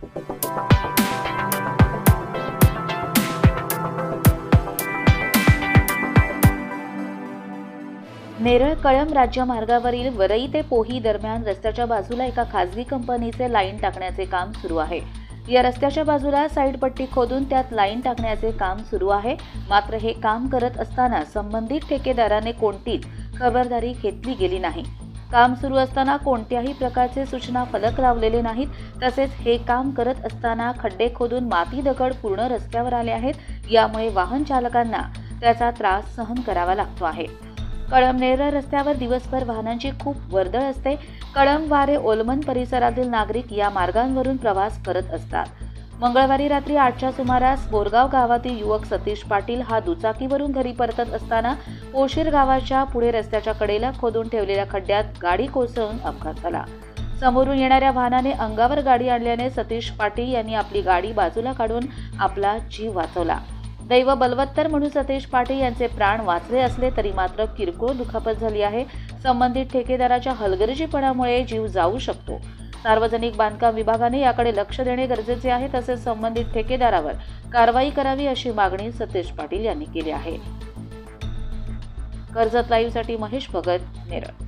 नेरळ कळंब राज्य मार्गावरील वरई ते पोही दरम्यान रस्त्याच्या बाजूला एका खासगी कंपनीचे लाईन टाकण्याचे काम सुरू आहे. या रस्त्याच्या बाजूला साईड पट्टी खोदून त्यात लाईन टाकण्याचे काम सुरू आहे. मात्र हे काम करत असताना संबंधित ठेकेदाराने कोणतीच खबरदारी घेतली गेली नाही. काम सुरू असताना कोणत्याही प्रकारचे सूचना फलक लावलेले नाहीत. तसेच हे काम करत असताना खड्डे खोदून माती दगड पूर्ण रस्त्यावर आले आहेत. यामुळे वाहन चालकांना त्याचा त्रास सहन करावा लागतो आहे. कळंब नेरळ रस्त्यावर दिवसभर वाहनांची खूप वर्दळ असते. कळंब वारे ओलमन परिसरातील नागरिक या मार्गांवरून प्रवास करत असतात. मंगळवारी रात्री आठच्या सुमारास बोरगाव गावातील युवक सतीश पाटील हा दुचाकीवरून घरी परतत असताना ओशीर गावाच्या पुढे रस्त्याच्या कडेला खोदून ठेवलेल्या खड्ड्यात गाडी कोसळून अपघात झाला. समोरून येणाऱ्या वाहनाने अंगावर गाडी आणल्याने सतीश पाटील यांनी आपली गाडी बाजूला काढून आपला जीव वाचवला. दैव बलवत्तर म्हणून सतीश पाटील यांचे प्राण वाचले असले तरी मात्र किरकोळ दुखापत झाली आहे. संबंधित ठेकेदाराच्या हलगर्जीपणामुळे जीव जाऊ शकतो. सार्वजनिक बांधकाम विभागाने याकडे लक्ष देणे गरजेचे आहे तसेच संबंधित ठेकेदारावर कारवाई करावी अशी मागणी सतेश पाटील यांनी केली आहे. कर्जत लाईव्हसाठी महेश भगत नेरळ.